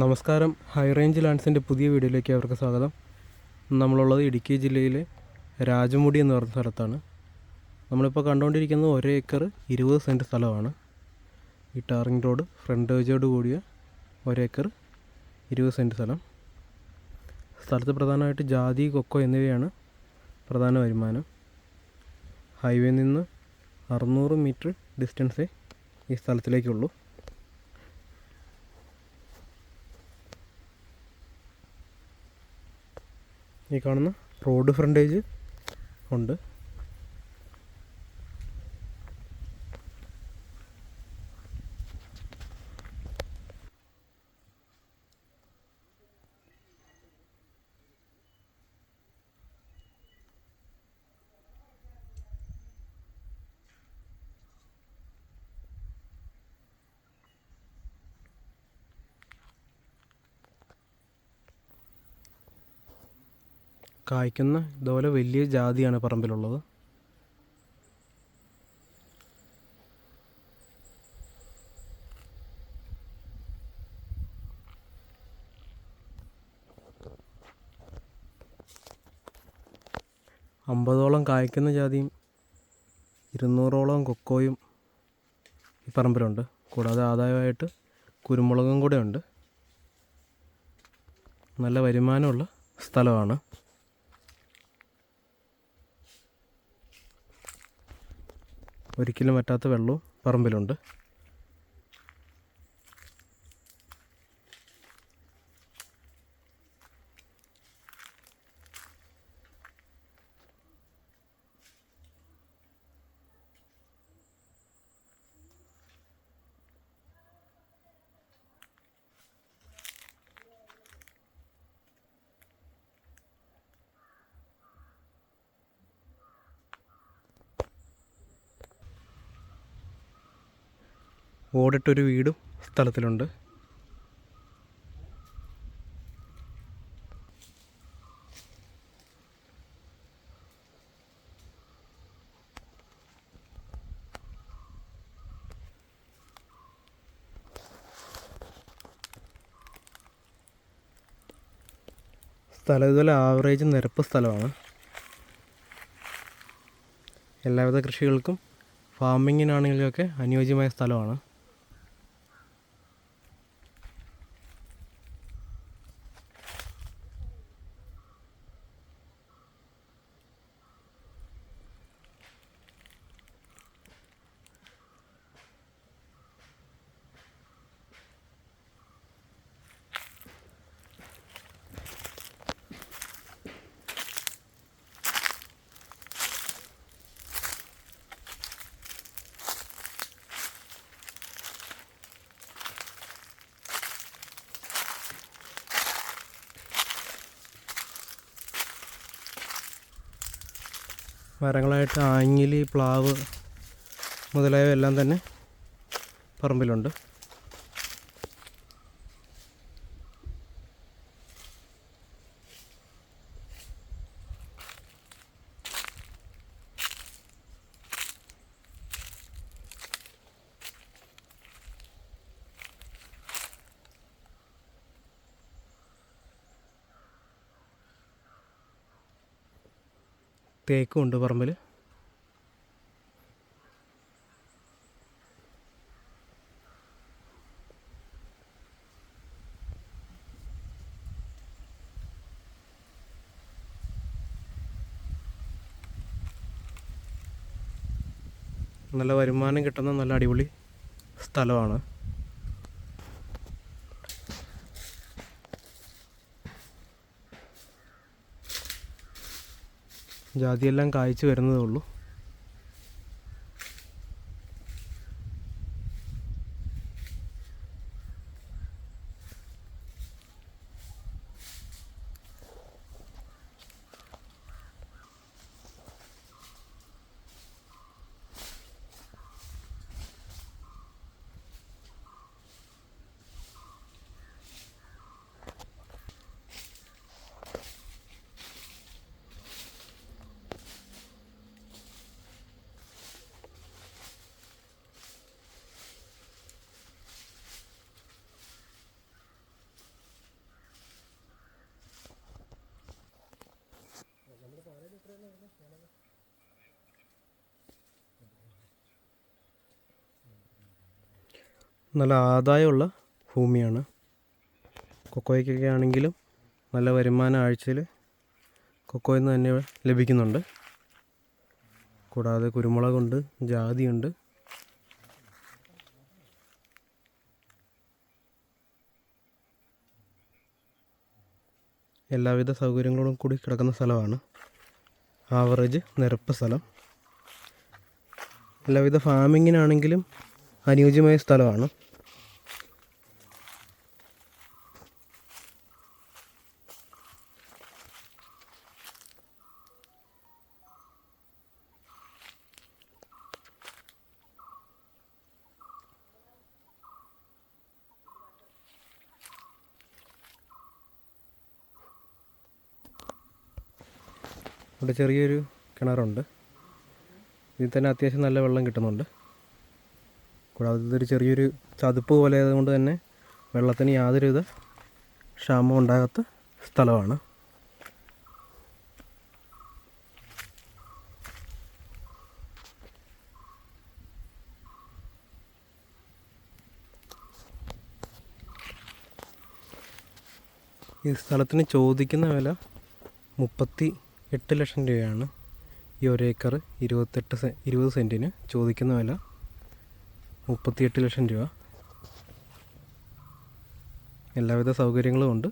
നമസ്കാരം. High range ലാൻഡ്സിന്റെ പുതിയ വീഡിയോയിലേക്ക് അവർക്ക് സ്വാഗതം. നമ്മളുള്ളത് ഇടുക്കി ജില്ലയിലെ രാജമുടി എന്ന് പറഞ്ഞ സ്ഥലത്താണ്. നമ്മളിപ്പോൾ കണ്ടുകൊണ്ടിരിക്കുന്നത് ഒരേ ഏക്കർ ഇരുപത് സെന്റ് സ്ഥലമാണ്. ഈ ടാറിങ് റോഡ് ഫ്രണ്ട് വേജോട് കൂടിയ ഒരേക്കർ ഇരുപത് സെന്റ് സ്ഥലം. സ്ഥലത്ത് പ്രധാനമായിട്ട് ജാതി കൊക്കോ എന്നിവയാണ് പ്രധാന വരുമാനം. ഹൈവേ നിന്ന് അറുന്നൂറ് മീറ്റർ ഡിസ്റ്റൻസേ ഈ സ്ഥലത്തിലേക്കുള്ളൂ. ഈ കാണുന്ന റോഡ് ഫ്രണ്ടേജ് ഉണ്ട്. കായ്ക്കുന്ന ഇതുപോലെ വലിയ ജാതിയാണ് പറമ്പിലുള്ളത്. അമ്പതോളം കായ്ക്കുന്ന ജാതിയും ഇരുന്നൂറോളം കൊക്കോയും ഈ പറമ്പിലുണ്ട്. കൂടാതെ ആദായമായിട്ട് കുരുമുളകും കൂടെ ഉണ്ട്. നല്ല വരുമാനമുള്ള സ്ഥലമാണ്. ഒരിക്കലും വറ്റാത്ത വെള്ളവും പറമ്പിലുണ്ട്. ഓടിട്ടൊരു വീടും സ്ഥലത്തിലുണ്ട്. സ്ഥലം ഇതുപോലെ ആവറേജ് നിരപ്പ് സ്ഥലമാണ്. എല്ലാവിധ കൃഷികൾക്കും ഫാമിങ്ങിനാണെങ്കിലുമൊക്കെ അനുയോജ്യമായ സ്ഥലമാണ്. മരങ്ങളായിട്ട് ആഞ്ഞിലി പ്ലാവ് മുതലായവ എല്ലാം തന്നെ പറമ്പിലുണ്ട്. തേക്കും ഉണ്ട് പറമ്പിൽ നല്ല വരുമാനം കിട്ടുന്ന നല്ല അടിപൊളി സ്ഥലമാണ്. ജാതിയെല്ലാം കായ്ച്ചു വരുന്നതേ ഉള്ളൂ. നല്ല ആദായമുള്ള ഭൂമിയാണ്. കൊക്കോയ്ക്കൊക്കെ ആണെങ്കിലും നല്ല വരുമാനം ആഴ്ചയിൽ കൊക്കോയിൽ നിന്ന് തന്നെ ലഭിക്കുന്നുണ്ട്. കൂടാതെ കുരുമുളകുണ്ട് ജാതിയുണ്ട്. എല്ലാവിധ സൗകര്യങ്ങളോടും കൂടി കിടക്കുന്ന സ്ഥലമാണ്. ആവറേജ് നിരപ്പ് സ്ഥലം. എല്ലാവിധ ഫാമിങ്ങിനാണെങ്കിലും അനുയോജ്യമായ സ്ഥലമാണ്. ഇവിടെ ചെറിയൊരു കിണറുണ്ട്. ഇതിൽ തന്നെ അത്യാവശ്യം നല്ല വെള്ളം കിട്ടുന്നുണ്ട്. കൂടാതെ ഇതൊരു ചെറിയൊരു ചതുപ്പ് പോലെ ആയതുകൊണ്ട് തന്നെ വെള്ളത്തിന് യാതൊരുവിധ ക്ഷാമം ഉണ്ടാകാത്ത സ്ഥലമാണ്. ഈ സ്ഥലത്തിന് ചോദിക്കുന്ന വില മുപ്പത്തി എട്ട് ലക്ഷം രൂപയാണ് ഈ ഒരേക്കർ ഇരുപത്തെട്ട് സെ ഇരുപത് സെന്റിന് ചോദിക്കുന്ന വില മുപ്പത്തിയെട്ട് ലക്ഷം രൂപ. എല്ലാവിധ സൗകര്യങ്ങളും ഉണ്ട്.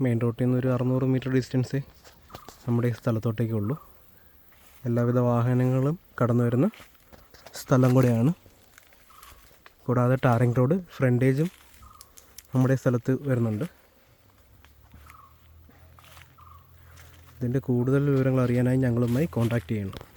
മെയിൻ റോട്ടിൽ നിന്ന് ഒരു അറുന്നൂറ് മീറ്റർ ഡിസ്റ്റൻസ് നമ്മുടെ ഈ സ്ഥലത്തോട്ടേക്കേ ഉള്ളൂ. എല്ലാവിധ വാഹനങ്ങളും കടന്നു വരുന്ന സ്ഥലം കൂടെയാണ്. കൂടാതെ ടാറിംഗ് റോഡ് ഫ്രണ്ടേജും നമ്മുടെ സ്ഥലത്ത് വരുന്നുണ്ട്. ഇതിന്റെ കൂടുതൽ വിവരങ്ങൾ അറിയാനായി ഞങ്ങളുമായി കോൺടാക്റ്റ് ചെയ്യണം